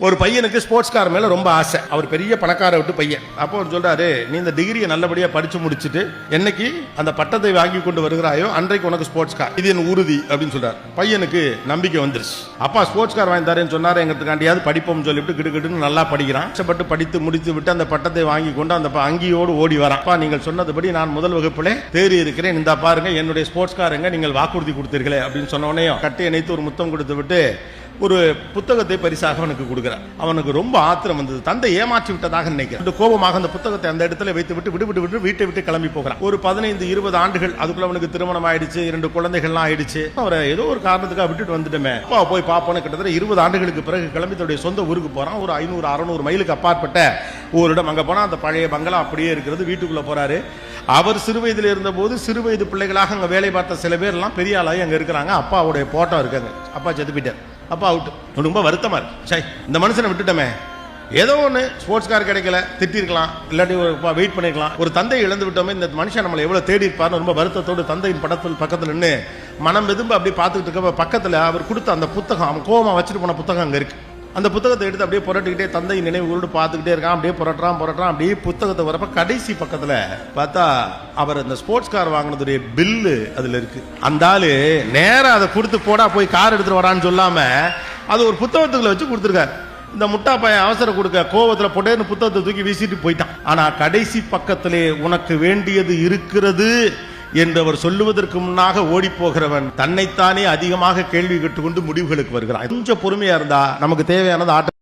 ஒரு பையனுக்கு sports car மேல ரொம்ப ஆசை. அவர் பெரிய பணக்கார விட்டு பையன். அப்போ அவர் சொல்றாரு நீ இந்த டிகிரியை நல்லபடியா படிச்சு முடிச்சுட்டு என்னைக்கு அந்த பட்டத்தை வாங்கி கொண்டு வருகிறாயோ அன்றைக்கு உனக்கு ஸ்போர்ட்ஸ் கார் இது என் உறுதி அப்படின்னு சொல்றாரு. பையனுக்கு நம்பிக்கை வந்துருச்சு. அப்பா ஸ்போர்ட்ஸ் கார் வாங்கி தரேன்னு சொன்னாரு எங்கிறதுக்காண்டியாவது படிப்போம்னு சொல்லிவிட்டு கிடுக்கிட்டுன்னு நல்லா படிக்கிறான். கஷ்டப்பட்டு படித்து முடித்து விட்டு அந்த பட்டத்தை வாங்கி கொண்டு அந்த ப- அங்கியோடு ஓடி வரான். அப்பா நீங்கள் சொன்னதுபடி நான் முதல் வகுப்பிலே தேறி இருக்கிறேன். இந்த பாருங்க என்னுடைய ஸ்போர்ட்ஸ் காருங்க நீங்கள் வாக்குறுதி கொடுத்தீர்களே அப்படின்னு சொன்ன உடனே கட்டி இணைத்து ஒரு முத்தம் கொடுத்து விட்டு ஒரு புத்தகத்தை பரிசாக அவனுக்கு கொடுக்குற அவனுக்கு ரொம்ப ஆத்திரம் வந்தது. தந்தை ஏமாற்றி விட்டதாக நினைக்கிறான் அந்த கோபமாக அந்த புத்தகத்தை அந்த இடத்துல வைத்து விட்டு விடு விட்டு விட்டு வீட்டை விட்டு கிளம்பி போகிறான். ஒரு பதினைந்து இருபது ஆண்டுகள் அதுக்குள்ள அவனுக்கு திருமணம் ஆயிடுச்சு இரண்டு குழந்தைகள்லாம் ஆயிடுச்சு. அவரை ஏதோ ஒரு காரணத்துக்காக விட்டுட்டு வந்துட்டோமே. அப்பா போய் பார்ப்போன்னு கிட்டத்தட்ட இருபது ஆண்டுகளுக்கு பிறகு கிளம்பி தன்னுடைய சொந்த ஊருக்கு போறான். ஒரு ஐநூறு அறுநூறு மைலுக்கு அப்பாற்பட்ட ஒரு இடம் அங்கே போனால் அந்த பழைய பங்களா அப்படியே இருக்கிறது வீட்டுக்குள்ள போறாரு. அவர் சிறு வயதில் இருந்தபோது சிறு வயது பிள்ளைகளாக அங்கே வேலை பார்த்த சில பேர்லாம் பெரிய ஆளாகி அங்கே இருக்கிறாங்க. அப்பாவுடைய போட்டோ இருக்காங்க அப்பா செத்து போயிட்டார். அப்போ அவுட் ரொம்ப வருத்தமாக இருக்கு. சரி இந்த மனுஷனை விட்டுட்டோமே. ஏதோ ஒன்று ஸ்போர்ட்ஸ் கார் கிடைக்கல திட்டிருக்கலாம் இல்லாட்டி ஒரு வெயிட் பண்ணிருக்கலாம். ஒரு தந்தை இழந்து விட்டோமே இந்த மனுஷன் நம்மளை எவ்வளோ தேடி இருப்பார்னு ரொம்ப வருத்தத்தோடு தந்தையின் படத்தில் பக்கத்தில் நின்று மனம் எதும்பு அப்படி பார்த்துக்கிட்டு இருக்க பக்கத்தில் அவர் கொடுத்த அந்த புத்தகம் அவன் கோவமா வச்சுட்டு போன புத்தகம் அங்கே இருக்குது அந்த புத்தகத்தை எடுத்து அப்படியே புரட்டிக்கிட்டே தந்தை நினைவுகளோடு பார்த்துக்கிட்டே இருக்கான். அப்படியே புரட்டுறான் புரட்டுறான். அப்படியே புத்தகத்தை வரப்ப கடைசி பக்கத்தில் பார்த்தா அவர் அந்த ஸ்போர்ட்ஸ் கார் வாங்கினதுடைய பில்லு அதில் இருக்கு. அந்த ஆளு நேரம் அதை கொடுத்து போடா போய் கார் எடுத்துட்டு வரான்னு சொல்லாம அது ஒரு புத்தகத்துக்குள்ள வச்சு கொடுத்துருக்காரு. இந்த முட்டா பையன் அவசரம் கொடுக்க கோவத்துல பொட்டேன்னு புத்தகத்தை தூக்கி வீசிட்டு போயிட்டான். ஆனா கடைசி பக்கத்திலே உனக்கு வேண்டியது இருக்கிறது. என்று அவர் சொல்லுவதற்கு முன்னாக ஓடி போகிறவன் தன்னைத்தானே அதிகமாக கேள்வி கேட்டுக்கொண்டு முடிவுகளுக்கு வருகிறான். கொஞ்சம் பொறுமையா இருந்தா நமக்கு தேவையானது ஆட்ட